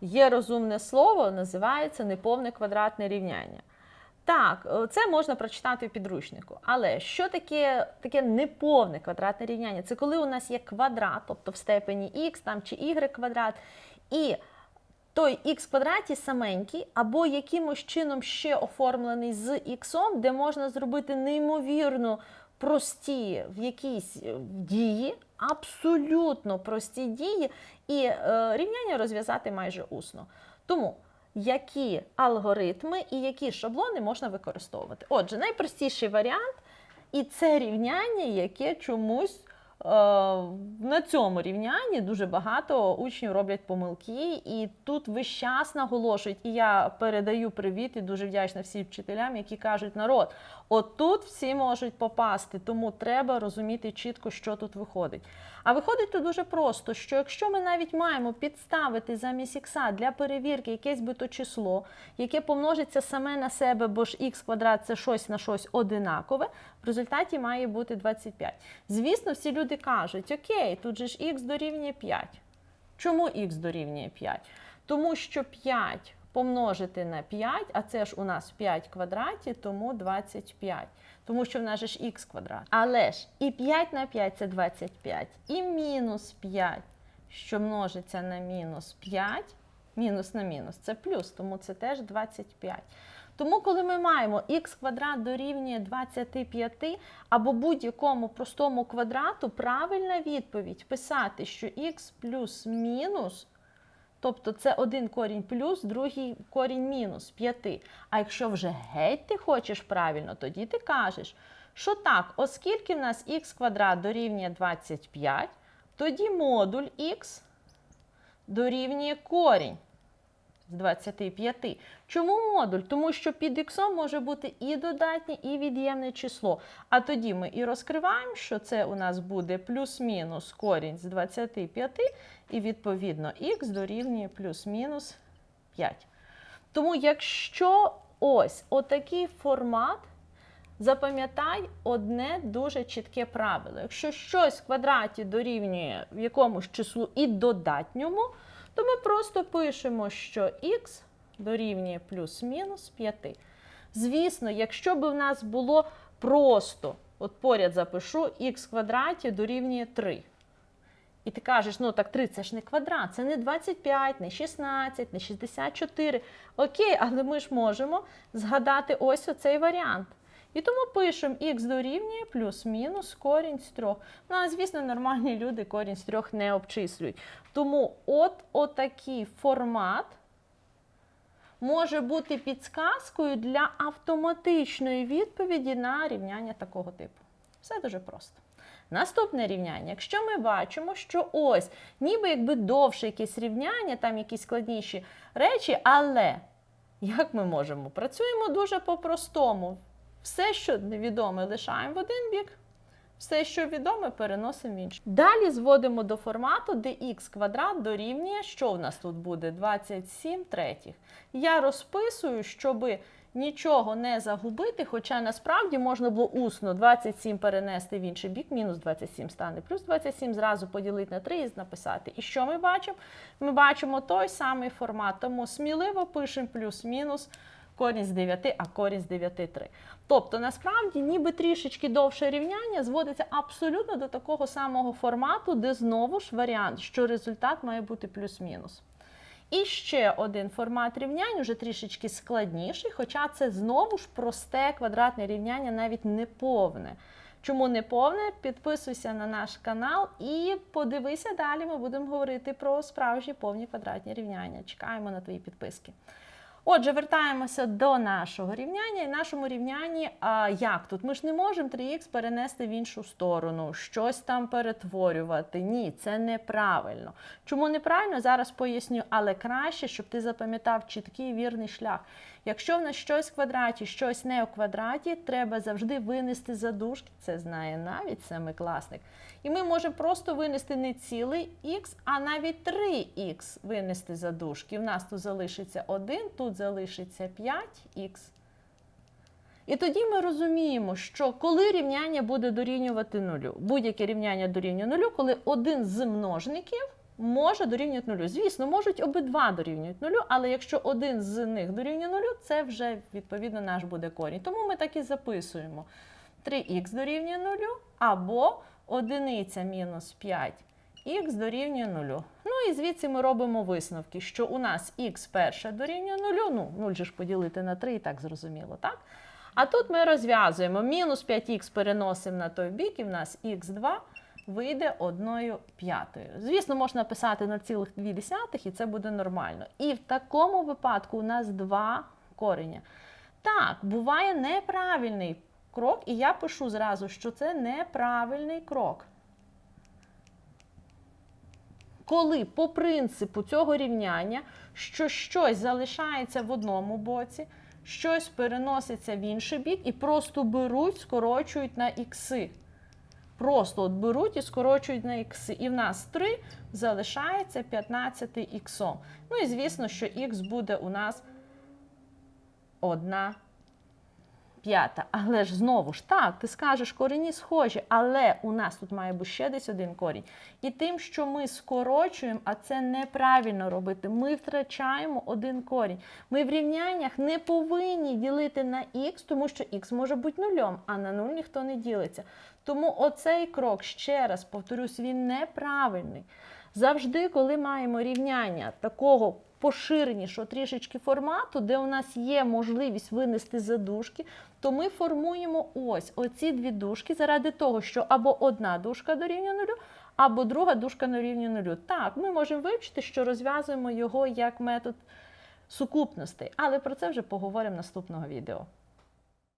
є розумне слово, називається неповне квадратне рівняння. Так, е, це можна прочитати в підручнику. Але що таке таке неповне квадратне рівняння? Це коли у нас є квадрат, тобто в степені х там, чи y квадрат, і той х квадраті саменький, або якимось чином ще оформлений з х, де можна зробити неймовірно прості в якійсь е, дії, абсолютно прості дії, і е, рівняння розв'язати майже усно. Тому які алгоритми і які шаблони можна використовувати? Отже, найпростіший варіант, і це рівняння, яке чомусь. е, На цьому рівнянні дуже багато учнів роблять помилки, і тут весь час наголошують. І я передаю привіт і дуже вдячна всім вчителям, які кажуть, народ, отут всі можуть попасти, тому треба розуміти чітко, що тут виходить. А виходить тут дуже просто, що якщо ми навіть маємо підставити замість ікса для перевірки якесь би то число, яке помножиться саме на себе, бо ж х квадрат це щось на щось одинакове, в результаті має бути 25. Звісно, всі люди кажуть, окей, тут же ж х дорівнює 5. Чому х дорівнює 5? Тому що 5 помножити на 5, а це ж у нас 5 в квадраті, тому 25. Тому що в нас же ж х квадрат. Але ж і 5 на 5 це 25, і мінус 5, що множиться на мінус 5, мінус на мінус це плюс, тому це теж 25. Тому, коли ми маємо х квадрат дорівнює 25 або будь-якому простому квадрату, правильна відповідь писати, що х плюс мінус, тобто це один корінь плюс, другий корінь мінус 5. А якщо вже геть ти хочеш правильно, тоді ти кажеш, що так, оскільки в нас х квадрат дорівнює 25, тоді модуль х дорівнює корінь з 25. Чому модуль? Тому що під х може бути і додатнє, і від'ємне число. А тоді ми і розкриваємо, що це у нас буде плюс-мінус корінь з 25, і відповідно х дорівнює плюс-мінус 5. Тому якщо ось отакий формат, запам'ятай одне дуже чітке правило. Якщо щось в квадраті дорівнює в якомусь числу і додатньому, то ми просто пишемо, що х дорівнює плюс-мінус 5. Звісно, якщо б в нас було просто, от поряд запишу, х квадраті дорівнює 3. І ти кажеш, ну так 3 це ж не квадрат, це не 25, не 16, не 64. Окей, але ми ж можемо згадати ось оцей варіант. І тому пишемо х дорівнює плюс-мінус корінь з 3. Ну, а звісно, нормальні люди корінь з 3 не обчислюють. Тому от отакий формат може бути підсказкою для автоматичної відповіді на рівняння такого типу. Все дуже просто. Наступне рівняння. Якщо ми бачимо, що ось, ніби якби довше якесь рівняння, там якісь складніші речі, але як ми можемо? Працюємо дуже по-простому. Все, що невідоме, лишаємо в один бік, все, що відоме, переносимо в інший. Далі зводимо до формату, де х квадрат дорівнює, що в нас тут буде? 27 третіх. Я розписую, щоби нічого не загубити, хоча насправді можна було усно 27 перенести в інший бік, мінус 27 стане, плюс 27 зразу поділити на 3 і написати. І що ми бачимо? Ми бачимо той самий формат, тому сміливо пишемо плюс-мінус корінь з 9, а корінь з 9 3. Тобто, насправді, ніби трішечки довше рівняння зводиться абсолютно до такого самого формату, де знову ж варіант, що результат має бути плюс-мінус. І ще один формат рівнянь, уже трішечки складніший, хоча це знову ж просте квадратне рівняння, навіть не повне. Чому не повне? Підписуйся на наш канал і подивися далі. Ми будемо говорити про справжні повні квадратні рівняння. Чекаємо на твої підписки. Отже, вертаємося до нашого рівняння. І в нашому рівнянні, а як тут? Ми ж не можемо 3х перенести в іншу сторону, щось там перетворювати. Ні, це неправильно. Чому неправильно? Зараз поясню, але краще, щоб ти запам'ятав чіткий вірний шлях. Якщо в нас щось в квадраті, щось не у квадраті, треба завжди винести задушки. Це знає навіть семикласник. І ми можемо просто винести не цілий х, а навіть 3х винести задушки. В нас тут залишиться 1, тут залишиться 5х. І тоді ми розуміємо, що коли рівняння буде дорівнювати нулю, будь-яке рівняння дорівнює нулю, коли один з множників може дорівнювати нулю. Звісно, можуть обидва дорівнювати нулю, але якщо один з них дорівнює нулю, це вже відповідно наш буде корінь. Тому ми так і записуємо. 3х дорівнює нулю або одиниця мінус 5 х дорівнює нулю. Ну і звідси ми робимо висновки, що у нас х перше дорівнює нулю, ну 0 же ж поділити на 3 і так зрозуміло, так? А тут ми розв'язуємо мінус 5х переносимо на той бік, і в нас х2 вийде 1 п'ятою. Звісно, можна писати 0,2, і це буде нормально. І в такому випадку у нас два кореня. Так, буває неправильний крок, і я пишу зразу, що це неправильний крок. Коли по принципу цього рівняння, що щось залишається в одному боці, щось переноситься в інший бік і просто беруть, скорочують на ікси. Просто от беруть і скорочують на ікси. І в нас 3 залишається 15 іксом. Ну і звісно, що х буде у нас 1 п'ята. Але ж знову ж так, ти скажеш, корені схожі, але у нас тут має бути ще десь один корінь. І тим, що ми скорочуємо, а це неправильно робити, ми втрачаємо один корінь. Ми в рівняннях не повинні ділити на х, тому що х може бути нульом, а на нуль ніхто не ділиться. Тому оцей крок, ще раз повторюсь, він неправильний. Завжди, коли маємо рівняння такого поширенішого трішечки формату, де у нас є можливість винести задушки, то ми формуємо ось оці дві дужки заради того, що або одна дужка дорівнює нулю, або друга дужка дорівнює нулю. Так, ми можемо вивчити, що розв'язуємо його як метод сукупностей, але про це вже поговоримо наступного відео.